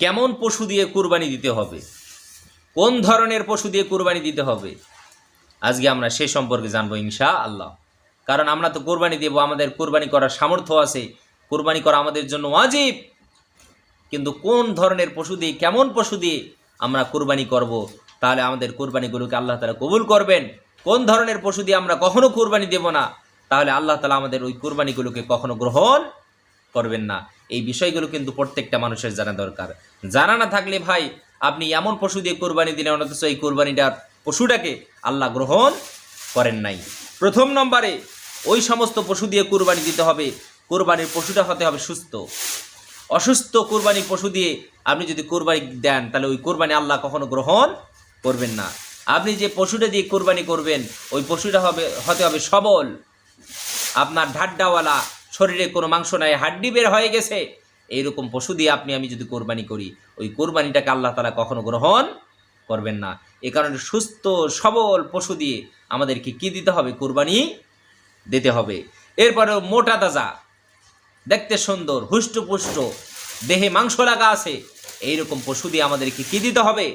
কেমন পশু দিয়ে কুরবানি দিতে হবে? কোন ধরনের পশু দিয়ে কুরবানি দিতে হবে? আজকে আমরা সে সম্পর্কে জানব ইনশা আল্লাহ কারণ আমরা তো কোরবানি দেব, আমাদের কোরবানি করার সামর্থ্য আছে। কোরবানি করা আমাদের জন্য ওয়াজিব। কিন্তু কোন ধরনের পশু দিয়ে, কেমন পশু দিয়ে আমরা কোরবানি করব, তাহলে আমাদের কোরবানিগুলোকে আল্লাহ তালা কবুল করবেন। কোন ধরনের পশু দিয়ে আমরা কখনো কোরবানি দেব না, তাহলে আল্লাহ তালা আমাদের ওই কোরবানিগুলোকে কখনো গ্রহণ করবেন না। এই বিষয়গুলো কিন্তু প্রত্যেকটা মানুষের জানা দরকার। জানা না থাকলে ভাই, আপনি এমন পশু দিয়ে কোরবানি দিলেন, অথচ এই কোরবানিটার পশুটাকে আল্লাহ গ্রহণ করেন নাই। প্রথম নম্বরে, ওই সমস্ত পশু দিয়ে কোরবানি দিতে হবে। কোরবানির পশুটা হতে হবে সুস্থ। অসুস্থ কোরবানি পশু দিয়ে আপনি যদি কোরবানি দেন, তাহলে ওই কোরবানি আল্লাহ কখনো গ্রহণ করবেন না। আপনি যে পশুটা দিয়ে কোরবানি করবেন, ওই পশুটা হবে, হতে হবে সবল। আপনার ঢাড্ডাওয়ালা শরীরে কোনো মাংস নাই, হাড্ডি বের হয়ে গেছে। এইরকম পশু দিয়ে আপনি, আমি যদি কোরবানি করি, ওই কোরবানিটাকে আল্লাহ তালা কখনো গ্রহণ করবেন না। এ কারণে সুস্থ, সবল পশু দিয়ে আমাদেরকে কি দিতে হবে? কোরবানি দিতে হবে। এরপরে মোটা তাজা, দেখতে সুন্দর, হুষ্টপুষ্ট, দেহে মাংস লাগা আছে, এইরকম পশু দিয়ে আমাদেরকে কি দিতে হবে?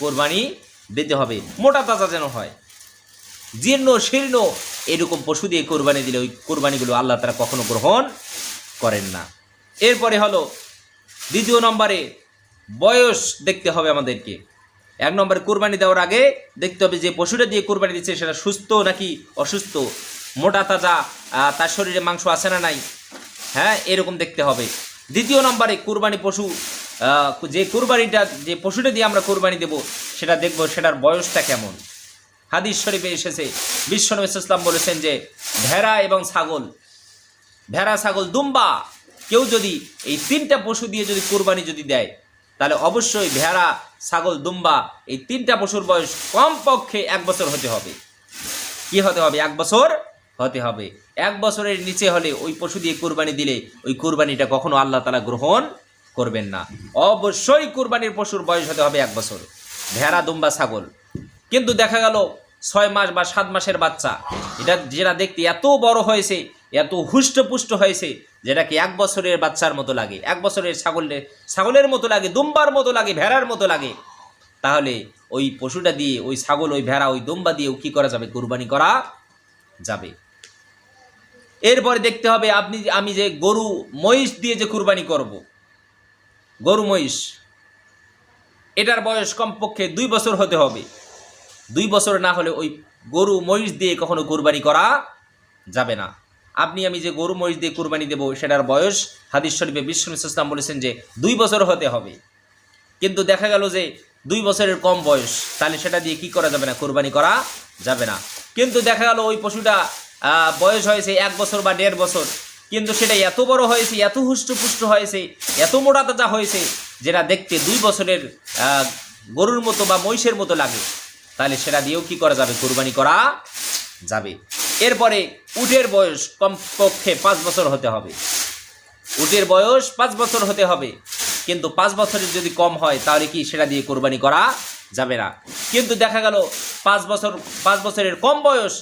কোরবানি দিতে হবে। মোটা তাজা যেন হয়। জীর্ণ, শীর্ণ এরকম পশু দিয়ে কোরবানি দিলে ওই কোরবানিগুলো আল্লাহ তারা কখনো গ্রহণ করেন না। এরপরে হলো দ্বিতীয় নম্বরে বয়স দেখতে হবে আমাদেরকে। এক নম্বরে কোরবানি দেওয়ার আগে দেখতে হবে যে পশুটা দিয়ে কোরবানি দিচ্ছে সেটা সুস্থ নাকি অসুস্থ, মোটা তাজা তার শরীরে মাংস আছে না নাই? হ্যাঁ এরকম দেখতে হবে। দ্বিতীয় নম্বরে কোরবানি পশু যে কোরবানিটা, যে পশুটা দিয়ে আমরা কোরবানি দেব, সেটা দেখব সেটার বয়সটা কেমন? হাদিস শরীফে এসেছে। বিশ্বনবী ইসলাম বলেছেন যে, ভেড়া এবং ছাগল, ভেড়া, ছাগল, দুম্বা, কেউ যদি এই তিনটা পশু দিয়ে যদি কোরবানি যদি দেয়, তাহলে অবশ্যই ভেড়া, ছাগল, দুম্বা এই তিনটা পশুর বয়স কমপক্ষে এক বছর হতে হবে। কি হতে হবে? এক বছর হতে হবে। এক বছরের নিচে হলে ওই পশু দিয়ে কোরবানি দিলে ওই কোরবানিটা কখনো আল্লাহ তালা গ্রহণ করবেন না। অবশ্যই কোরবানির পশুর বয়স হতে হবে এক বছর। ভেড়া, দুম্বা, ছাগল। কিন্তু দেখা গেল ছয় মাস বা সাত মাসের বাচ্চা। এটা যেটা দেখতে এত বড় হয়েছে, এত হুষ্টপুষ্ট হয়েছে যেটাকে এক বছরের বাচ্চার মতো লাগে, এক বছরের ছাগলের ছাগলের মতো লাগে, দুম্বার মতো লাগে, ভেড়ার মতো লাগে। তাহলে ওই পশুটা দিয়ে, ওই ছাগল, ওই ভেড়া, ওই দুম্বা দিয়েও কি করা যাবে? কুরবানি করা যাবে। এরপরে দেখতে হবে, আপনি আমি যে গরু, মহিষ দিয়ে যে কুরবানি করব। গরু, মহিষ, এটার বয়স কমপক্ষে দুই বছর হতে হবে। দুই বছর না হলে ওই গরু মহিষ দিয়ে কখনো কোরবানি করা যাবে না। আপনি, আমি যে গরু মহিষ দিয়ে কোরবানি দেবো, সেটার বয়স হাদিস শরীফে বিষ্ণু ইসলাম বলেছেন যে দুই বছর হতে হবে। কিন্তু দেখা গেল যে দুই বছরের কম বয়স, তাহলে সেটা দিয়ে কি করা যাবে না? কোরবানি করা যাবে না। কিন্তু দেখা গেল ওই পশুটা বয়স হয়েছে এক বছর বা দেড় বছর। কিন্তু সেটা এত বড় হয়েছে, এত হুষ্টপুষ্ট হয়েছে, এত মোটা তাজা হয়েছে, যেটা দেখতে দুই বছরের গরুর মতো বা মহিষের মতো লাগে। তাহলে সেটা দিয়েও কি করা যাবে? কোরবানি করা যাবে। এরপরে উটের বয়স কমপক্ষে পাঁচ বছর হতে হবে। উটের বয়স পাঁচ বছর হতে হবে। কিন্তু পাঁচ বছরের যদি কম হয়, তাহলে কি সেটা দিয়ে কোরবানি করা যাবে না। কিন্তু দেখা গেল, পাঁচ বছর, পাঁচ বছরের কম বয়স,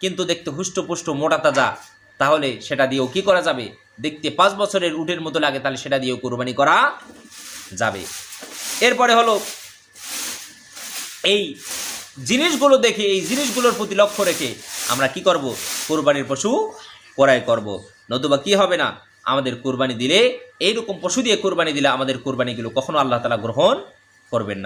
কিন্তু দেখতে হুষ্টপুষ্ট, মোটা তাজা, তাহলে সেটা দিয়েও কি করা যাবে? দেখতে পাঁচ বছরের উটের মতো লাগে, তাহলে সেটা দিয়েও কোরবানি করা যাবে। এরপরে হলো, এই জিনিসগুলো দেখে, এই জিনিসগুলোর প্রতি লক্ষ্য রেখে আমরা কি করব? কোরবানির পশু ক্রয় করব। নতুবা কি হবে না? আমাদের কোরবানি দিলে, এইরকম পশু দিয়ে কোরবানি দিলে আমাদের কোরবানিগুলো কখনো আল্লাহ তালা গ্রহণ করবেন না।